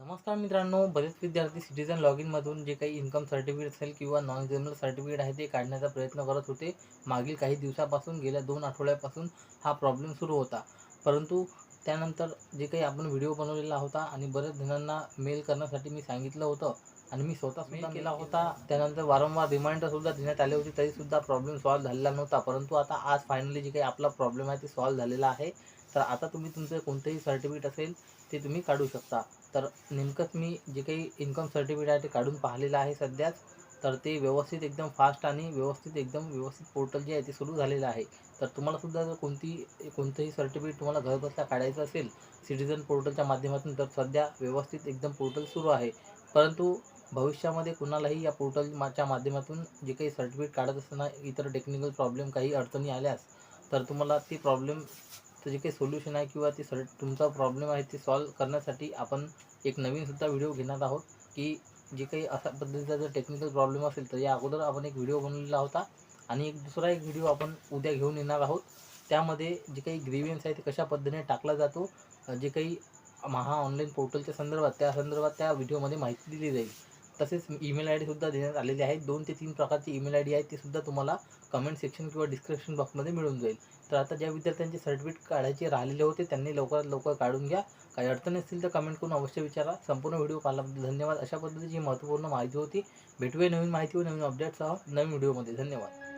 नमस्कार मित्रांनो बरेच विद्यार्थी सिटीजन लॉग इनमधून जे काही इन्कम सर्टिफिकेट असेल किंवा नॉन जनरल सर्टिफिकेट आहे ते काढण्याचा प्रयत्न करत होते. मागील काही दिवसापासून गेल्या दोन आठवड्यापासून हा प्रॉब्लेम सुरू होता. परंतु त्यानंतर जे काही आपण व्हिडिओ बनवलेला होता आणि बऱ्याच जणांना मेल करण्यासाठी मी सांगितलं होतं आणि मी स्वतः मेल केला होता. त्यानंतर वारंवार रिमाइंडरसुद्धा देण्यात आले होते तरीसुद्धा प्रॉब्लेम सॉल्व्ह झालेला नव्हता. परंतु आता आज फायनली जे काही आपला प्रॉब्लेम आहे ते सॉल्व्ह झालेला आहे. तर आता तुम्ही तुमचं कोणतंही सर्टिफिकेट असेल ते तुम्ही काढू शकता. तर नेमकंच मी जे काही इन्कम सर्टिफिकेट आहे ते काढून पाहिलेलं आहे सध्याच. तर ते व्यवस्थित एकदम फास्ट आणि व्यवस्थित एकदम व्यवस्थित पोर्टल जे आहे ते सुरू झालेलं आहे. तर तुम्हालासुद्धा जर कोणती कोणतंही सर्टिफिकेट तुम्हाला घरबसल्या काढायचं असेल सिटीजन पोर्टलच्या माध्यमातून तर सध्या व्यवस्थित एकदम पोर्टल सुरू आहे. परंतु भविष्यामध्ये कुणालाही या पोर्टलच्या माध्यमातून जे काही सर्टिफिकेट काढत असताना इतर टेक्निकल प्रॉब्लेम काही अडचणी आल्यास तर तुम्हाला ती प्रॉब्लेम जे काही सोल्युशन आहे किंवा ते सर तुमचा प्रॉब्लेम आहे ते सॉल्व करण्यासाठी आपण एक नवीनसुद्धा व्हिडिओ घेणार आहोत की जे काही अशा पद्धतीचा जर टेक्निकल प्रॉब्लेम असेल तर या अगोदर आपण एक व्हिडिओ बनवलेला होता. आणि एक दुसरा एक व्हिडिओ आपण उद्या घेऊन येणार आहोत. त्यामध्ये जे काही ग्रीवियन्स आहे ते कशा पद्धतीने टाकला जातो जे काही महा ऑनलाईन पोर्टलच्या संदर्भात त्या संदर्भात त्या व्हिडिओमध्ये माहिती दिली जाईल. तसेच ईमेल आय डीसुद्धा देण्यात आलेली आहे. दोन ते तीन प्रकारची ईमेल आय डी आहे ती सुद्धा तुम्हाला कमेंट सेक्शन किंवा डिस्क्रिप्शन बॉक्समध्ये मिळून जाईल. तर आता ज्या विद्यार्थ्यांचे सर्टिफिकेट काढायचे राहिलेले होते त्यांनी लवकरात लवकर काढून घ्या. काही अडचण असतील तर कमेंट करून अवश्य विचारा. संपूर्ण व्हिडिओ पाहिल्याबद्दल धन्यवाद. अशा पद्धतीची महत्त्वपूर्ण माहिती होती. भेटूया नवीन माहिती व नवीन अपडेटसह नवीन व्हिडिओमध्ये धन्यवाद.